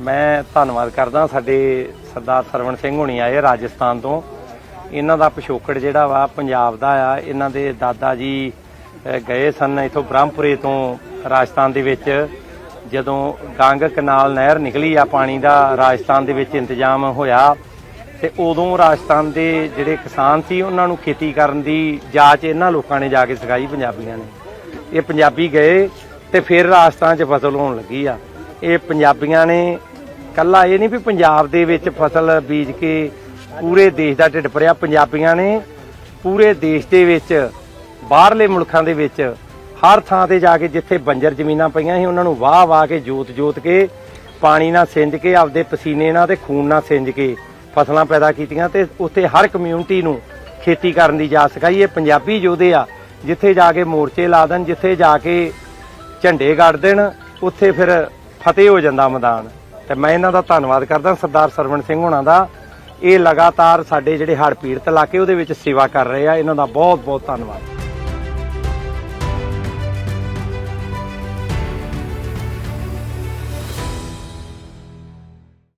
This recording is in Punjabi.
ਮੈਂ ਧੰਨਵਾਦ ਕਰਦਾ ਸਾਡੇ ਸਰਦਾਰ ਸਰਵਣ ਸਿੰਘ ਹੁਣੀ ਆਏ ਰਾਜਸਥਾਨ ਤੋਂ। ਇਹਨਾਂ ਦਾ ਪਿਛੋਕੜ ਜਿਹੜਾ ਵਾ ਪੰਜਾਬ ਦਾ ਆ। ਇਹਨਾਂ ਦੇ ਦਾਦਾ ਜੀ ਗਏ ਸਨ ਇਥੋਂ ਬ੍ਰਹਮਪੁਰੇ ਤੋਂ ਰਾਜਸਥਾਨ ਦੇ ਵਿੱਚ। ਜਦੋਂ ਗੰਗ ਕਨਾਲ ਨਹਿਰ ਨਿਕਲੀ ਆ, ਪਾਣੀ ਦਾ ਰਾਜਸਥਾਨ ਦੇ ਵਿੱਚ ਇੰਤਜ਼ਾਮ ਹੋਇਆ। ਤੇ ਉਦੋਂ ਰਾਜਸਥਾਨ ਦੇ ਜਿਹੜੇ ਕਿਸਾਨ ਸੀ, ਉਹਨਾਂ ਨੂੰ ਖੇਤੀ ਕਰਨ ਦੀ ਜਾਚ ਇਹਨਾਂ ਲੋਕਾਂ ਨੇ ਜਾ ਕੇ ਸਿਖਾਈ ਪੰਜਾਬੀਆਂ ਨੇ। ਇਹ ਪੰਜਾਬੀ ਗਏ ਤੇ ਫਿਰ ਰਾਜਸਥਾਨ 'ਚ ਫਸਲ ਹੋਣ ਲੱਗੀ ਆ। ਇਹ ਪੰਜਾਬੀਆਂ ਨੇ ਕੱਲਾ ਇਹ ਨਹੀਂ ਵੀ ਪੰਜਾਬ ਦੇ ਵਿੱਚ ਫਸਲ ਬੀਜ ਕੇ ਪੂਰੇ ਦੇਸ਼ ਦਾ ਢਿੱਡ ਭਰਿਆ ਪੰਜਾਬੀਆਂ ਨੇ, ਪੂਰੇ ਦੇਸ਼ ਦੇ ਵਿੱਚ, ਬਾਹਰਲੇ ਮੁਲਕਾਂ ਦੇ ਵਿੱਚ, ਹਰ ਥਾਂ ਤੇ ਜਾ ਕੇ ਜਿੱਥੇ ਬੰਜਰ ਜ਼ਮੀਨਾਂ ਪਈਆਂ ਸੀ, ਉਹਨਾਂ ਨੂੰ ਵਾਹ ਵਾਹ ਕੇ ਜੋਤ ਜੋਤ ਕੇ, ਪਾਣੀ ਨਾਲ ਸਿੰਜ ਕੇ, ਆਪਦੇ ਪਸੀਨੇ ਨਾਲ ਤੇ ਖੂਨ ਨਾਲ ਸਿੰਜ ਕੇ ਫਸਲਾਂ ਪੈਦਾ ਕੀਤੀਆਂ ਤੇ ਉੱਥੇ ਹਰ ਕਮਿਊਨਿਟੀ ਨੂੰ ਖੇਤੀ ਕਰਨ ਦੀ ਜਾ ਸਕਾਈ ਇਹ ਪੰਜਾਬੀ ਯੋਧੇ ਆ, ਜਿੱਥੇ ਜਾ ਕੇ ਮੋਰਚੇ ਲਾ ਦੇਣ, ਜਿੱਥੇ ਜਾ ਕੇ ਝੰਡੇ ਗੱਡ ਦੇਣ, ਉੱਥੇ ਫਿਰ ਫਤਿਹ ਹੋ ਜਾਂਦਾ ਮੈਦਾਨ। ਤੇ ਮੈਂ ਇਹਨਾਂ ਦਾ ਧੰਨਵਾਦ ਕਰਦਾ ਸਰਦਾਰ ਸਰਵਣ ਸਿੰਘ ਹੋਣਾ ਦਾ। ਇਹ ਲਗਾਤਾਰ ਸਾਡੇ ਜਿਹੜੇ ਹੜ੍ਹ ਪੀੜਤ ਇਲਾਕੇ ਉਹਦੇ ਵਿੱਚ ਸੇਵਾ ਕਰ ਰਹੇ ਆ। ਇਹਨਾਂ ਦਾ ਬਹੁਤ ਬਹੁਤ ਧੰਨਵਾਦ।